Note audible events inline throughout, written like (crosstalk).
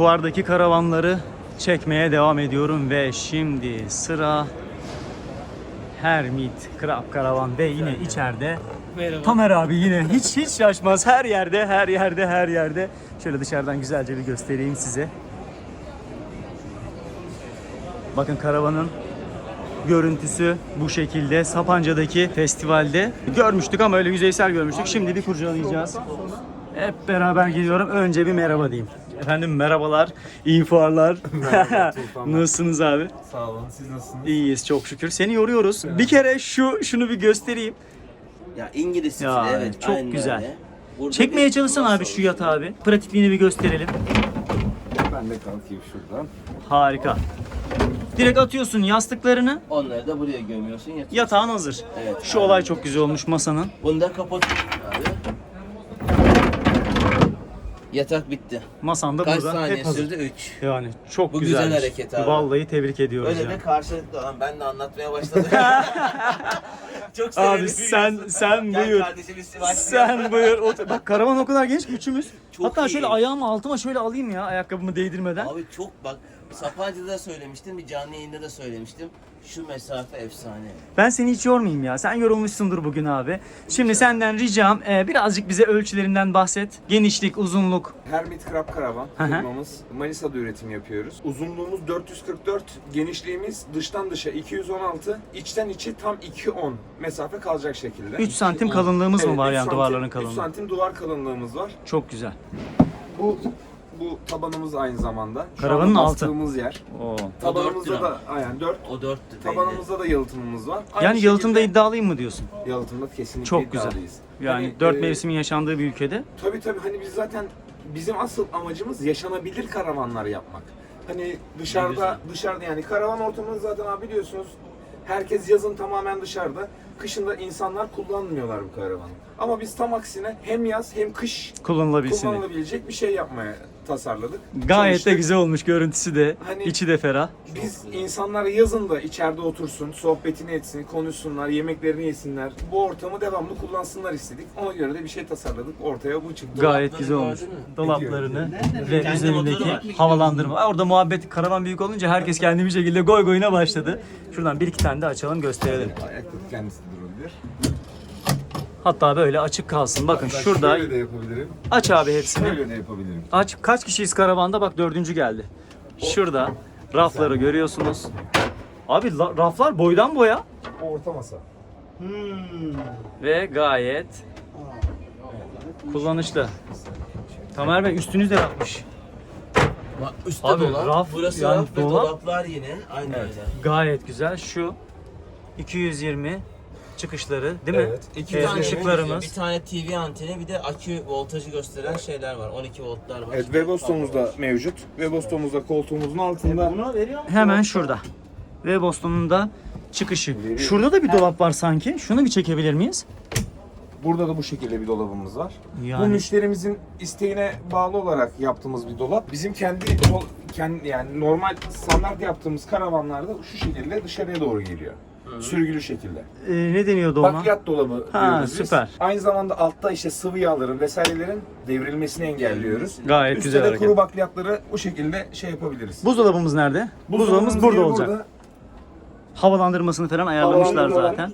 fuardaki karavanları çekmeye devam ediyorum ve şimdi sıra Hermit Krab Karavan ve yine içeride Merhaba. Tamer abi yine hiç hiç şaşmaz her yerde her yerde her yerde. Şöyle dışarıdan güzelce bir göstereyim size. Bakın karavanın görüntüsü bu şekilde Sapanca'daki festivalde görmüştük ama öyle yüzeysel görmüştük. Şimdi bir kurcalayacağız. Hep beraber gidiyorum. Önce bir merhaba diyeyim. Efendim merhabalar, iyi fuarlar. (laughs) (laughs) Nasılsınız abi? Sağ olun. Siz nasılsınız? İyiyiz çok şükür. Seni yoruyoruz. Bir kere şu şunu bir göstereyim. Ya İngiliz stili Ya, evet. çok aynen güzel. öyle. Burada Çekmeye bir çalışsana abi şu yatağı abi. Pratikliğini bir gösterelim. Ben de kalkayım şuradan. Harika. Direkt atıyorsun yastıklarını. Onları da buraya gömüyorsun yatıyorsun. Yatağın hazır. Evet, Şu aynen. olay çok güzel olmuş masanın. Bunu da kapatıyorsun abi. Yatak bitti. Masan da Kaç burada saniye hep hazır. sürdü? 3. Yani çok Bu güzel güzelmiş. hareket abi. Vallahi tebrik ediyoruz Öyle ya. de karşılıklı olan ben de anlatmaya başladım. (laughs) (laughs) çok severim. Abi sen sen Gel buyur. kardeşim. Sen buyur. Otur- (laughs) Bak karavan o kadar genç ki üçümüz. Çok Hatta iyi. şöyle ayağımı altıma şöyle alayım ya ayakkabımı değdirmeden. Abi çok bak Sapanca'da da söylemiştim, bir canlı yayında da söylemiştim. Şu mesafe efsane. Ben seni hiç yormayayım ya. Sen yorulmuşsundur bugün abi. Şimdi senden ricam e, birazcık bize ölçülerinden bahset. Genişlik, uzunluk. Hermit Krab Karavan hı. firmamız. Manisa'da üretim yapıyoruz. Uzunluğumuz 444, genişliğimiz dıştan dışa 216, içten içe tam 210 mesafe kalacak şekilde. 3 santim kalınlığımız mı var üç yani santim- duvarların üç kalınlığı? santim duvar kalınlığımız var. Çok güzel. Bu bu tabanımız aynı zamanda. Şu Karavanın anda altı. bastığımız yer. Oo. Tabanımızda da aynen 4. O dörttü belli. Tabanımızda da yalıtımımız var. Aynı Yani yalıtımda şekilde- iddialıyım mı diyorsun? Yalıtımda kesinlikle Çok güzel. iddialıyız. Yani Hani, dört e, mevsimin yaşandığı bir ülkede. Tabii tabii hani biz zaten bizim asıl amacımız yaşanabilir karavanlar yapmak. Hani dışarıda dışarıda yani karavan ortamını zaten abi biliyorsunuz herkes yazın tamamen dışarıda. Kışında insanlar kullanmıyorlar bu karavanı. Ama biz tam aksine hem yaz hem kış Kullanılabilsin. kullanılabilecek bir şey yapmaya tasarladık. Gayet de Çalıştık. güzel olmuş görüntüsü de. Hani- içi de ferah. Biz insanlar yazın da içeride otursun, sohbetini etsin, konuşsunlar, yemeklerini yesinler. Bu ortamı devamlı kullansınlar istedik. Ona göre de bir şey tasarladık. Ortaya bu çıktı. Gayet güzel olmuş. Dolaplarını ve Kendi üzerindeki havalandırma. Orada muhabbet karavan büyük olunca herkes kendi bir şekilde goy goyuna başladı. Şuradan bir iki tane de açalım gösterelim. Ayakta kendisi durabilir. Hatta böyle açık kalsın. Bakın Hatta şurada Şöyle de yapabilirim. aç abi hepsini. Şöyle de yapabilirim. Aç. Kaç kişiyiz karavanda? Bak dördüncü geldi. Şurada rafları görüyorsunuz. Abi la- raflar boydan boya Orta masa. ve gayet kullanışlı. Tamer Bey üstünüz de yapmış. Bak üstte Abi, dolap, raf, burası yani raf ve dolap- dolaplar yine aynı öyle. Gayet güzel. Şu 220 çıkışları değil mi? Evet, İki Evet, tane ışıklarımız. Bir tane TV anteni bir de akü voltajı gösteren şeyler var. 12 voltlar var. Evet, Webostom'umuz da mevcut. Webostom'umuz da koltuğumuzun altında. Hemen şurada. Ve Boston'un da çıkışı. Şurada da bir dolap var sanki. Şunu bir çekebilir miyiz? Burada da bu şekilde bir dolabımız var. Bu Yani müşterimizin isteğine bağlı olarak yaptığımız bir dolap. Bizim kendi, dol- kendi yani normal standart yaptığımız karavanlarda şu şekilde dışarıya doğru geliyor. Sürgülü şekilde. e, ne deniyordu ona? Bakliyat dolabı Ha, diyoruz biz. süper. Aynı zamanda altta işte sıvı yağların vesairelerin devrilmesini engelliyoruz. Gayet Üstte güzel de hareket. kuru bakliyatları bu şekilde şey yapabiliriz. Buzdolabımız nerede? Buzdolabımız Buzdolabımız burada olacak. Havalandırmasını falan ayarlamışlar zaten.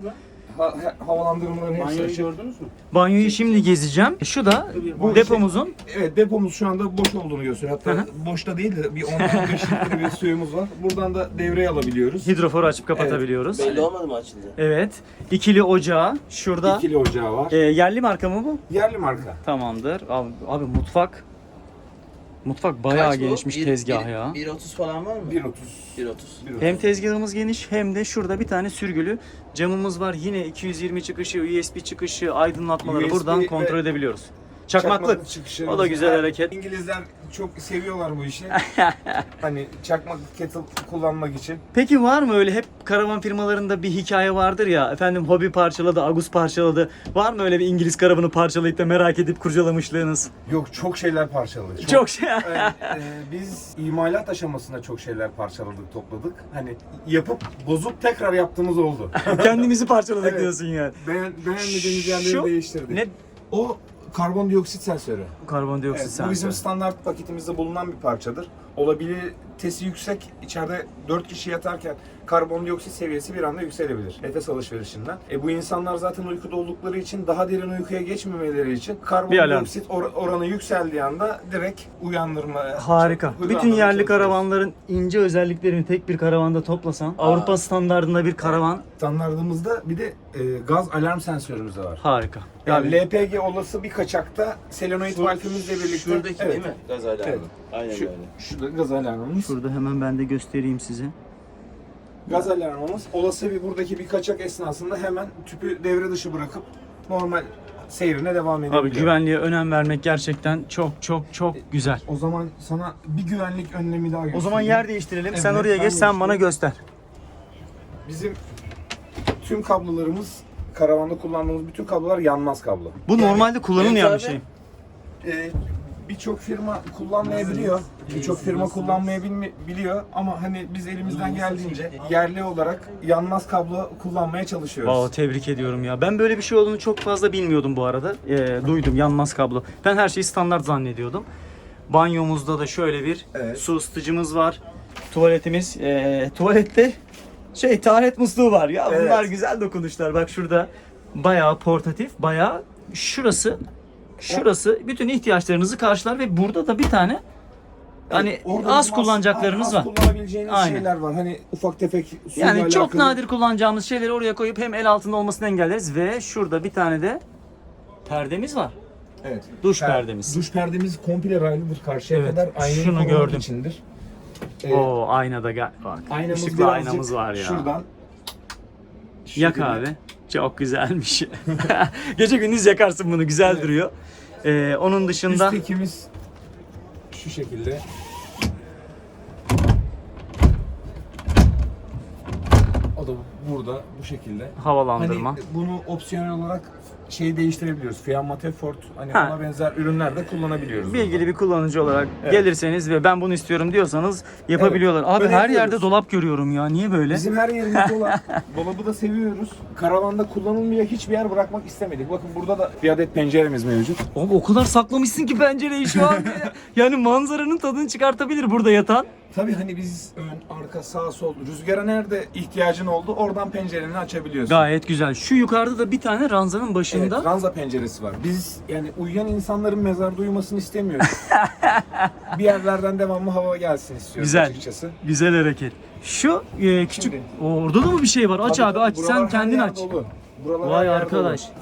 Ha, ha- havalandırmaların hepsi açık. gördünüz mü? Banyoyu şimdi gezeceğim. Şu da Bu depomuzun. Evet depomuz şu anda boş olduğunu gösteriyor. Hatta Hı boşta değil de bir 10-15 litre bir suyumuz var. Buradan da devreye alabiliyoruz. Hidroforu açıp kapatabiliyoruz. Belli olmadı mı açıldı? Evet. İkili ocağı. Şurada. İkili ocağı var. E, yerli marka mı bu? Yerli marka. Tamamdır. Abi, abi mutfak. Mutfak bayağı Kaç bu? genişmiş Bir- tezgah bir- ya. 1.30 falan var mı? 1.30. 1.30. 1.30. Hem tezgahımız geniş hem de şurada bir tane sürgülü camımız var. Yine 220 çıkışı, USB çıkışı, aydınlatmaları USB buradan ve kontrol edebiliyoruz. Çakmaklık. Çakmaklık çıkışlarımız O da güzel hareket. İngilizler çok seviyorlar bu işi. (laughs) hani çakmak kettle kullanmak için. Peki var mı öyle hep karavan firmalarında bir hikaye vardır ya efendim hobi parçaladı, Agus parçaladı. Var mı öyle bir İngiliz karavanı parçalayıp da merak edip kurcalamışlığınız? Yok çok şeyler parçaladık. Çok şey. Evet, e, biz imalat aşamasında çok şeyler parçaladık, topladık. Hani yapıp bozup tekrar yaptığımız oldu. (laughs) Kendimizi parçaladık Evet. diyorsun yani. Beğen, beğenmediğimiz yerleri değiştirdik. Ne O karbondioksit sensörü. Karbondioksit Evet, bu sensörü. bizim standart paketimizde bulunan bir parçadır. Olabilitesi yüksek. İçeride 4 kişi yatarken karbondioksit seviyesi bir anda yükselebilir. Nefes alışverişinden. E bu insanlar zaten uykuda oldukları için daha derin uykuya geçmemeleri için karbondioksit or- oranı yükseldiği anda direkt uyandırma. Harika. hızlandırmaya Bütün yerli karavanların ince özelliklerini tek bir karavanda toplasan, Avrupa standartında bir karavan Standartımızda bir de e, gaz alarm sensörümüz de var. harika. Yani LPG olası bir kaçakta selenoid valfimizle birlikte. Şuradaki Evet. değil mi? Gaz alarmı. Evet. Aynen Şu, öyle. şurada gaz alarmımız. Şurada hemen ben de göstereyim size. Gaz alarmımız olası bir buradaki bir kaçak esnasında hemen tüpü devre dışı bırakıp normal seyrine devam edebiliyor. Abi güvenliğe önem vermek gerçekten çok çok çok güzel. O zaman sana bir güvenlik önlemi daha O göstereyim. zaman yer değiştirelim. sen Evet, oraya ben geç, sen bana göster. Bizim tüm kablolarımız karavanda kullandığımız bütün kablolar yanmaz kablo. Bu normalde kullanılmayan bir Evet şey. Ee, birçok firma kullanmayabiliyor. Birçok firma kullanmayabiliyor ama hani biz elimizden geldiğince yerli olarak yanmaz kablo kullanmaya çalışıyoruz. Wow, tebrik ediyorum ya. Ben böyle bir şey olduğunu çok fazla bilmiyordum bu arada. Ee, duydum yanmaz kablo. Ben her şeyi standart zannediyordum. Banyomuzda da şöyle bir Evet. su ısıtıcımız var. Tuvaletimiz, ee, tuvalette şey taharet musluğu var ya. Evet. Bunlar güzel dokunuşlar. Bak şurada bayağı portatif, bayağı şurası şurası bütün ihtiyaçlarınızı karşılar ve burada da bir tane hani Orada az bizim kullanacaklarınız az var. kullanabileceğiniz Aynen. şeyler var. Hani ufak tefek suyla Yani çok alakalı- nadir kullanacağımız şeyleri oraya koyup hem el altında olmasını engelleriz ve şurada bir tane de perdemiz var. Evet. Duş Per- perdemiz. Duş perdemiz komple raylıdır karşıya Evet, kadar. Aynayı şunu gördüm. içindir. Ee, Oo aynada gel bak. aynamız Işıklı birazcık aynamız var ya. Şuradan. Yak şöyle- abi. Çok güzelmiş. (laughs) Gece gündüz yakarsın bunu güzel Evet. duruyor. Ee, onun dışında Üsttekimiz şu şekilde. O da burada bu şekilde. havalandırma. Hani bunu opsiyonel olarak şey değiştirebiliyoruz. Fiamma Tefort hani Ha. ona benzer ürünler de kullanabiliyoruz. Bilgili bir kullanıcı olarak gelirseniz ve ben bunu istiyorum diyorsanız yapabiliyorlar. Abi her Öneriyoruz. yerde dolap görüyorum ya. Niye böyle? Bizim her yerimiz (laughs) dolap. Dolabı da seviyoruz. Karavanda kullanılmıyor hiçbir yer bırakmak istemedik. Bakın burada da bir adet penceremiz mevcut. Abi o kadar saklamışsın ki pencereyi şu an. (laughs) yani manzaranın tadını çıkartabilir burada yatan. Tabii hani biz ön, arka, sağ, sol, rüzgara nerede ihtiyacın oldu oradan pencereni açabiliyorsun. Gayet güzel. Şu yukarıda da bir tane ranzanın başında. Evet, ranza penceresi var. Biz yani uyuyan insanların mezarda uyumasını istemiyoruz. (laughs) bir yerlerden devamlı hava gelsin istiyoruz Güzel. açıkçası. Güzel hareket. Şu e, küçük Şimdi. orada da mı bir şey var? Aç abi aç sen kendin aç. dolu. Buralar Vay arkadaş. dolu.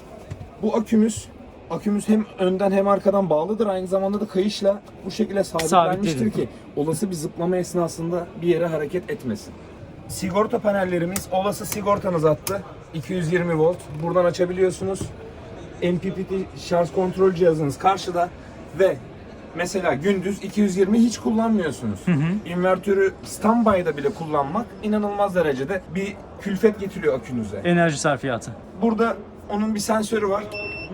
Bu akümüz akümüz hem önden hem arkadan bağlıdır. Aynı zamanda da kayışla bu şekilde sabitlenmiştir ki olası bir zıplama esnasında bir yere hareket etmesin. Sigorta panellerimiz olası sigortanız attı. 220 volt. Buradan açabiliyorsunuz. MPPT şarj kontrol cihazınız karşıda ve mesela gündüz 220 hiç kullanmıyorsunuz. İnvertörü standby'da bile kullanmak inanılmaz derecede bir külfet getiriyor akünüze. Enerji sarfiyatı. Burada onun bir sensörü var.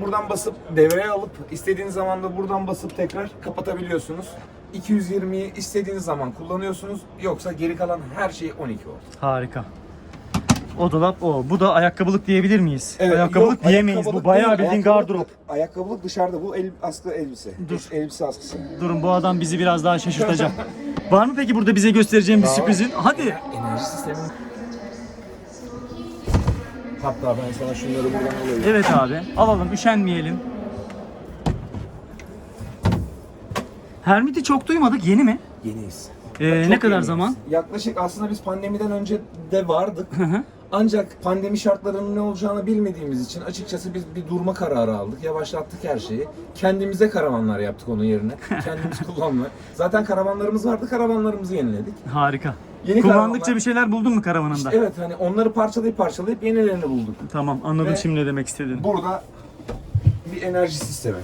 Buradan basıp devreye alıp istediğiniz zaman da buradan basıp tekrar kapatabiliyorsunuz. 220'yi istediğiniz zaman kullanıyorsunuz. Yoksa geri kalan her şey 12 volt. Harika. O dolap o. Bu da ayakkabılık diyebilir miyiz? ayakkabılık yok, diyemeyiz. ayakkabılık Bu bayağı değil, bildiğin ayakkabılık- gardırop. Ayakkabılık dışarıda. Bu el, askı elbise. Dur. Elbise askısı. Durun bu adam bizi biraz daha şaşırtacak. (laughs) Var mı peki burada bize göstereceğin bir sürprizin? Hadi. Enerji sistemi. Hatta ben sana şunları buradan alayım. Evet abi. Alalım üşenmeyelim. Hermit'i çok duymadık. Yeni mi? Yeniyiz. Ee, ne kadar yeniyiz. zaman? Yaklaşık aslında biz pandemiden önce de vardık. Hı hı. Ancak pandemi şartlarının ne olacağını bilmediğimiz için açıkçası biz bir durma kararı aldık. Yavaşlattık her şeyi. Kendimize karavanlar yaptık onun yerine. (laughs) Kendimiz kullanma. Zaten karavanlarımız vardı. Karavanlarımızı yeniledik. Harika. Yeni Kullandıkça karavanlar- bir şeyler buldun mu karavanında? İşte evet hani onları parçalayıp parçalayıp yenilerini bulduk. Tamam anladım Ve- şimdi ne demek istediğini. Burada bir enerji sistemi.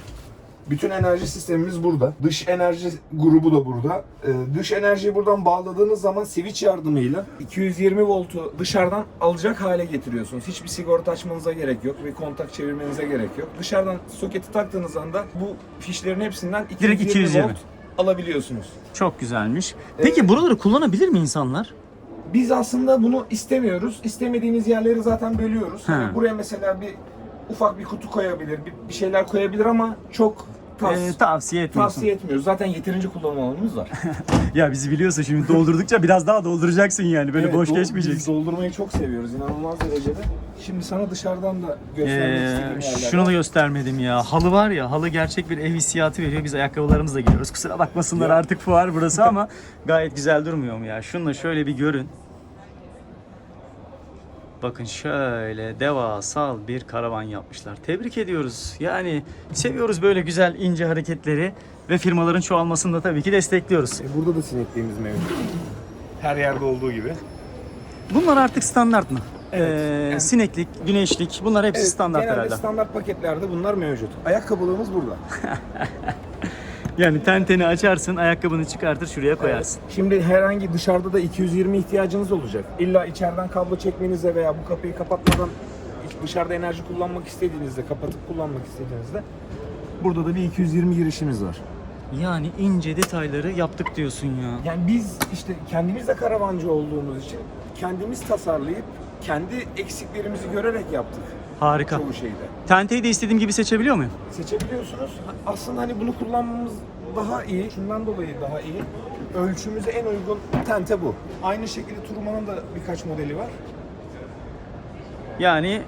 Bütün enerji sistemimiz burada. Dış enerji grubu da burada. Ee, dış enerjiyi buradan bağladığınız zaman switch yardımıyla 220 voltu dışarıdan alacak hale getiriyorsunuz. Hiçbir sigorta açmanıza gerek yok. Bir kontak çevirmenize gerek yok. Dışarıdan soketi taktığınız anda bu fişlerin hepsinden 220, Direkt 220. volt alabiliyorsunuz. Çok güzelmiş. Peki buraları kullanabilir mi insanlar? Biz aslında bunu istemiyoruz. İstemediğimiz yerleri zaten bölüyoruz. He. Buraya mesela bir ufak bir kutu koyabilir, bir, bir şeyler koyabilir ama çok tas- Ee, tavsiye etmiyorsun. tavsiye etmiyoruz. Zaten yeterince kullanım alanımız var. (laughs) Ya bizi biliyorsun şimdi doldurdukça biraz daha dolduracaksın yani. Böyle Evet, boş dol- geçmeyeceksin. Biz doldurmayı çok seviyoruz inanılmaz derecede. Şimdi sana dışarıdan da göstermek Ee, istediğim yerler şunu da göstermedim ya. Halı var ya, halı gerçek bir ev hissiyatı veriyor. Biz ayakkabılarımızla gidiyoruz. Kusura bakmasınlar Ya. artık fuar burası ama gayet güzel durmuyor mu ya? Şununla şöyle bir görün. Bakın şöyle devasal bir karavan yapmışlar. Tebrik ediyoruz. Yani seviyoruz böyle güzel ince hareketleri ve firmaların çoğalmasını da tabii ki destekliyoruz. E, Burada da sinekliğimiz mevcut. Her yerde olduğu gibi. Bunlar artık standart mı? Evet, Ee, yani- Sineklik, güneşlik bunlar hepsi Evet, standart genelde herhalde. standart paketlerde bunlar mevcut. Ayakkabılığımız burada. (laughs) Yani tenteni açarsın, ayakkabını çıkartır şuraya koyarsın. Şimdi herhangi dışarıda da 220 ihtiyacınız olacak. İlla içeriden kablo çekmenize veya bu kapıyı kapatmadan dışarıda enerji kullanmak istediğinizde, kapatıp kullanmak istediğinizde burada da bir 220 girişimiz var. Yani ince detayları yaptık diyorsun ya. Yani biz işte kendimiz de karavancı olduğumuz için kendimiz tasarlayıp kendi eksiklerimizi görerek yaptık Harika. çoğu şeyde. Tenteyi de istediğim gibi seçebiliyor muyum? Seçebiliyorsunuz. Aslında hani bunu kullanmamız daha iyi. Şundan dolayı daha iyi. Ölçümüze en uygun tente bu. Aynı şekilde Turman'ın da birkaç modeli var. Yani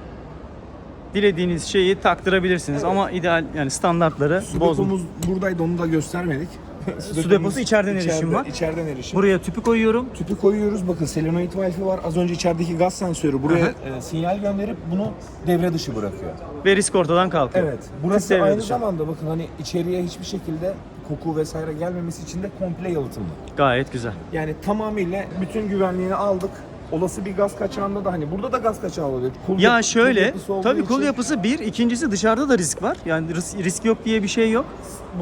dilediğiniz şeyi taktırabilirsiniz ama ideal yani standartları depomuz buradaydı onu da göstermedik. Su deposu içeriden erişim var. İçeriden erişim. Buraya tüpü koyuyorum. Tüpü koyuyoruz. Bakın solenoid valfi var. Az önce içerideki gaz sensörü buraya e, sinyal gönderip bunu devre dışı bırakıyor. Ve risk ortadan kalkıyor. Evet. Burası devre aynı dışı. zamanda bakın hani içeriye hiçbir şekilde koku vesaire gelmemesi için de komple yalıtımlı. Gayet güzel. Yani tamamıyla bütün güvenliğini aldık. Olası bir gaz kaçağında da hani burada da gaz kaçağı oluyor. Kul Ya yap- şöyle, kul yapısı tabii kol için yapısı bir, ikincisi dışarıda da risk var. Yani ris- risk yok diye bir şey yok.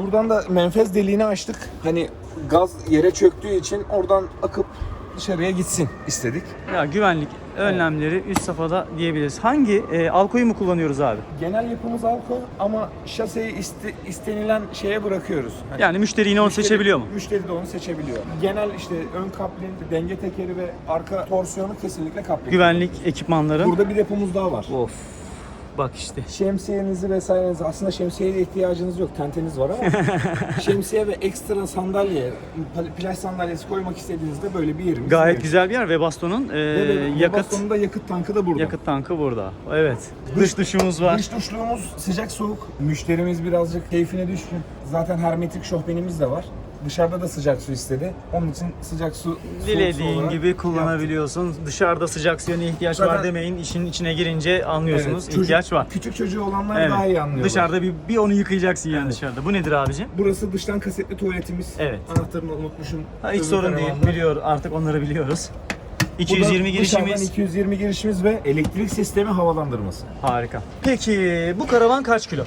Buradan da menfez deliğini açtık. Hani gaz yere çöktüğü için oradan akıp dışarıya gitsin istedik. Ya güvenlik önlemleri üst safhada diyebiliriz. Hangi e, alkoyu mu kullanıyoruz abi? Genel yapımız alko ama şaseyi iste- istenilen şeye bırakıyoruz. Hani Yani müşteri yine onu müşteri- seçebiliyor mu? Müşteri de onu seçebiliyor. Genel işte ön kaplin, denge tekeri ve arka torsiyonu kesinlikle kaplin. Güvenlik ekipmanları. Burada bir depomuz daha var. Of. Bak işte. Şemsiyenizi vesairenizi aslında şemsiyeye ihtiyacınız yok. Tenteniz var ama (laughs) şemsiye ve ekstra sandalye, pl- plaj sandalyesi koymak istediğinizde böyle bir yerimiz Gayet mevcut. güzel bir yer. E, Ve ve- ve yakıt bastonun da yakıt tankı da burada. yakıt tankı burada. Evet. Dış duşumuz var. Dış duşluğumuz sıcak soğuk. Müşterimiz birazcık keyfine düşkün. Zaten hermetik şofbenimiz de var. Dışarıda da sıcak su istedi. Onun için sıcak su soğuk su Dilediğin olarak gibi kullanabiliyorsun. Dışarıda sıcak suya ne ihtiyaç var Zaten- demeyin. İşin içine girince anlıyorsunuz. Evet, çocuk- ihtiyaç var. Küçük çocuğu olanlar Evet. daha iyi anlıyorlar. Dışarıda bir, bir onu yıkayacaksın yani dışarıda. Bu nedir abicim? Burası dıştan kasetli tuvaletimiz. Evet. Anahtarını unutmuşum. Ha, hiç Öbür sorun değil. karavanda. Biliyor artık onları biliyoruz. Bu da 220 dışarıdan girişimiz. 220 girişimiz ve elektrik sistemi havalandırması. Harika. Peki bu karavan kaç kilo?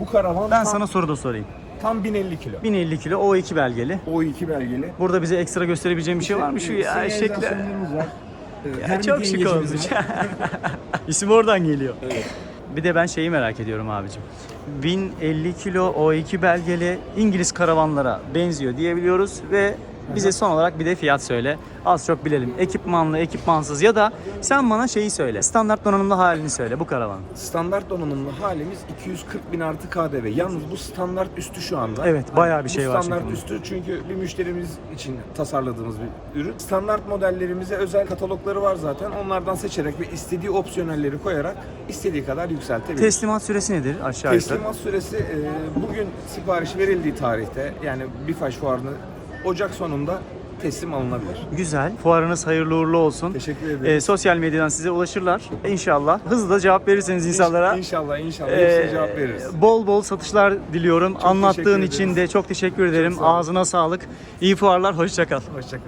Bu karavan Ben tam, sana soru da sorayım. Tam 1050 kilo. 1050 kilo O2 belgeli. O2 belgeli. Burada bize ekstra gösterebileceğim bir şey var mı? Şu ya şekle. Var. (laughs) Ya Hermit çok şık olmuş. (laughs) İsim oradan geliyor. Evet. Bir de ben şeyi merak ediyorum abicim. 1050 kilo O2 belgeli İngiliz karavanlara benziyor diyebiliyoruz ve bize son olarak bir de fiyat söyle. Az çok bilelim. Ekipmanlı, ekipmansız ya da sen bana şeyi söyle. Standart donanımlı halini söyle bu karavanın. Standart donanımlı halimiz 240 bin artı KDV. Yalnız bu standart üstü şu anda. Evet, bayağı bir şey bu var standart çünkü. üstü çünkü bir müşterimiz için tasarladığımız bir ürün. Standart modellerimize özel katalogları var zaten. Onlardan seçerek ve istediği opsiyonelleri koyarak istediği kadar yükseltebilir. Teslimat süresi nedir aşağı yukarı? Teslimat süresi e, bugün sipariş verildiği tarihte yani BİFAŞ fuarını Ocak sonunda teslim alınabilir. Güzel. Fuarınız hayırlı uğurlu olsun. Teşekkür ederim. Ee, sosyal medyadan size ulaşırlar. İnşallah. Hızlı da cevap verirseniz insanlara. İnşallah inşallah Ee, hepsine cevap veririz. Bol bol satışlar diliyorum. teşekkür Anlattığın için de çok teşekkür ederim. sağ olun. Ağzına sağlık. İyi fuarlar. Hoşça kal. Hoşçakalın.